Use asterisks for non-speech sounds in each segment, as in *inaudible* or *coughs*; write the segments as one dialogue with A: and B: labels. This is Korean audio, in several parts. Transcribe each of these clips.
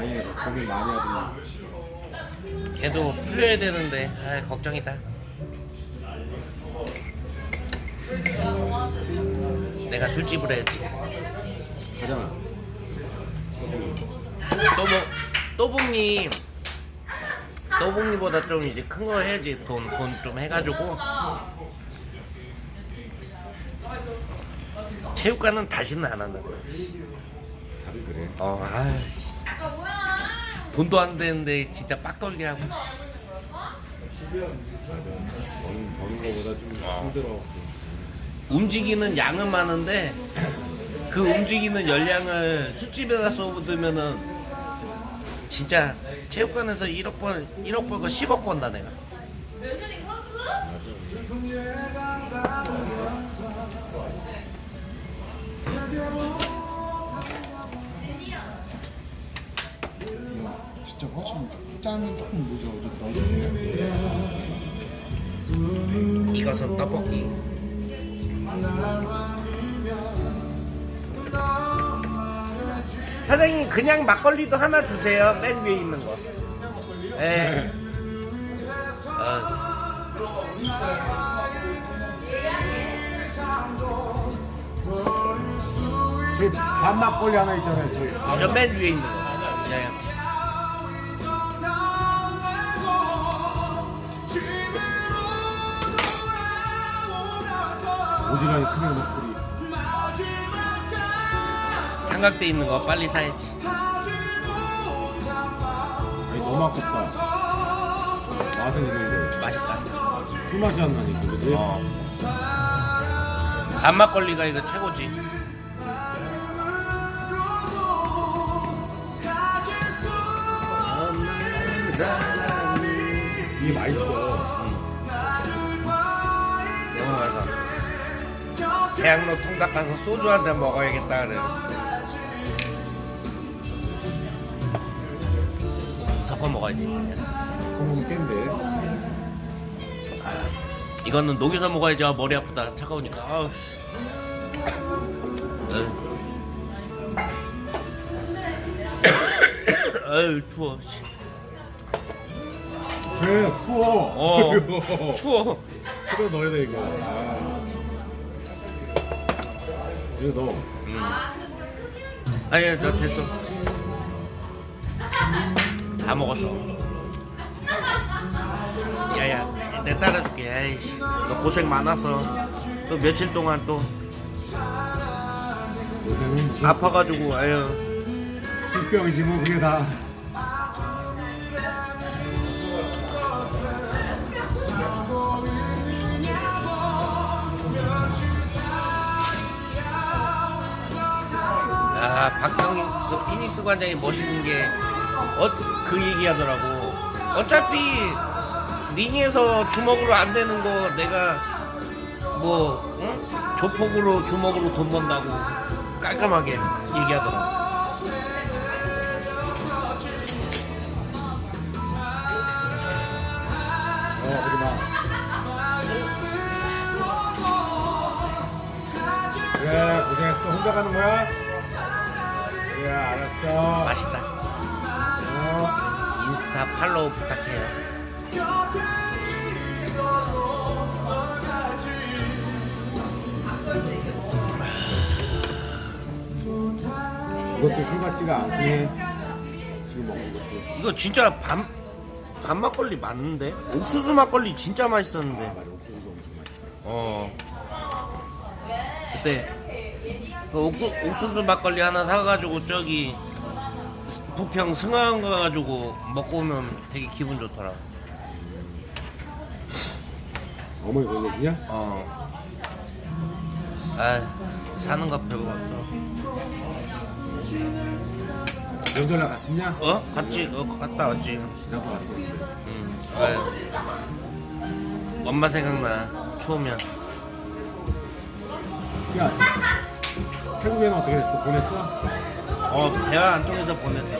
A: 많이 해 고민 많이 하더니
B: 걔도 풀려야 되는데. 아 걱정이다. 내가 술집을 해야지.
A: 하잖아
B: 또복 또복님 또복님보다 좀 이제 큰 거 해야지. 돈 돈 좀 해가지고. 체육관은 다시는 안 한다
A: 다들 그래.
B: 어, 아 돈도 안 되는데 진짜 빡돌리하고.
A: 맞아. 버는, 버는 거보다 좀 힘들어
B: 움직이는 양은 많은데 그 움직이는 열량을 술집에다 쏟으면은 진짜 체육관에서 1억 번 1억 벌고 10억 번다 내가
C: 진짜 훨씬 짱이 조금 늦어 어제 너무
B: 이것은 떡볶이. 사장님 그냥 막걸리도 하나 주세요. 맨 위에 있는 거. 예. 어,
A: 저기 밤막걸리 하나 있잖아요 저기.
B: 저 맨 위에 있는 거. 예.
A: 오지랖이 크네요 목소리
B: 삼각대 있는 거 빨리 사야지
A: 아니 너무 아깝다 맛은 있는데
B: 맛있다
A: 술 맛이 안 나니까 그지?
B: 어. 밤막걸리가 이거 최고지. 없는 사람이
A: 이게 맛있어
B: 대학로 통닭 가서 소주 한 잔 먹어야겠다 그래. 섞어 먹어야지.
A: 그러면 깬데
B: 이거는 녹여서 먹어야지 아, 머리 아프다 차가우니까. 아우. 씨. 아유. 아유 *coughs* 추워. 씨.
A: 그래 추워
B: 어. 추워. *laughs*
A: 그래 넣어야 돼 이거 아. 이거 넣어
B: 아니야 나 됐어. 다 먹었어. 야야 내 따라줄게. 아이씨 너 고생 많았어. 또 며칠 동안 또
A: 요새는
B: 아파가지고 아유
A: 술병이지 뭐 그게 다
B: 박형님 그 피니스 관장이 멋있는 게어그 얘기하더라고. 어차피 링에서 주먹으로 안 되는 거 내가 뭐 응? 조폭으로 주먹으로 돈 번다고 깔끔하게 얘기하더라고.
A: 어 그러나 그래 고생했어 혼자 가는 거야? 그래 알았어
B: 맛있다.
A: 어.
B: 인스타 팔로우 부탁해요.
A: 이것도 술 같지가 않네 지금 먹는 것도
B: 이거 진짜 밤, 밤 막걸리 맞는데? 옥수수 막걸리 진짜 맛있었는데.
A: 아 맞아 옥수수도 엄청 맛있다
B: 어. 그때 그 옥, 옥수수 막걸리 하나 사가지고 저기 부평 승하원 가가지고 먹고 오면 되게 기분 좋더라.
A: 어머니 걸려주냐?
B: 어. 아, 사는 거 별거 없어.
A: 명절날 갔었냐?
B: 어? 갔지? 어, 갔다 왔지.
A: 나도 갔었는데
B: 응. 아유. 엄마 생각나. 추우면.
A: 야 태국에는 어떻게 됐어? 보냈어?
B: 어, 대화 안 통해서 보냈어.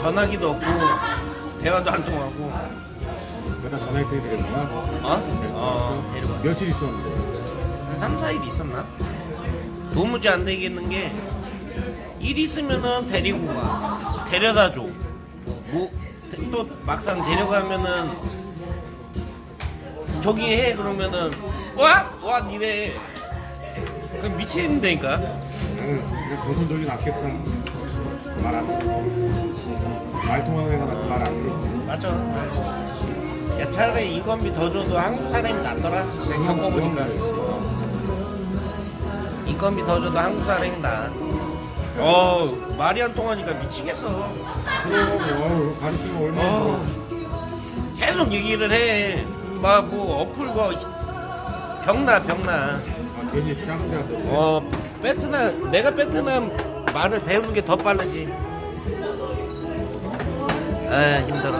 B: 전화기도 없고, 대화도 안 통하고.
A: 전화할 때 데리는 거야?
B: 어? 어, 데리고. 왔어.
A: 며칠 있었는데
B: 한 3, 4일 있었나? 도무지 안 되겠는 게, 일 있으면은 데리고 가 데려다 줘뭐 또 막상 데려가면은 저기 해 그러면은 와 와 니네 그 미친다니까.
A: 나는 그냥 조선족이 낫겠다 말안 말 통하는 애가 같이 말안 들어.
B: 맞아. 야 차라리 인건비 더 줘도 한국 사람이 낫더라. 내가 겪어보니까. 인건비 더 줘도 한국 사람이 나아 어 말이 안 통하니까 미치겠어.
A: 그럼 어, 가르치면 얼마나
B: 어.
A: 더
B: 계속 얘기를 해 막 뭐 어플과 병나 병나.
A: 아, 괜히 데가
B: 또어 베트남 내가 베트남 말을 배우는 게 더 빠르지. 아 힘들어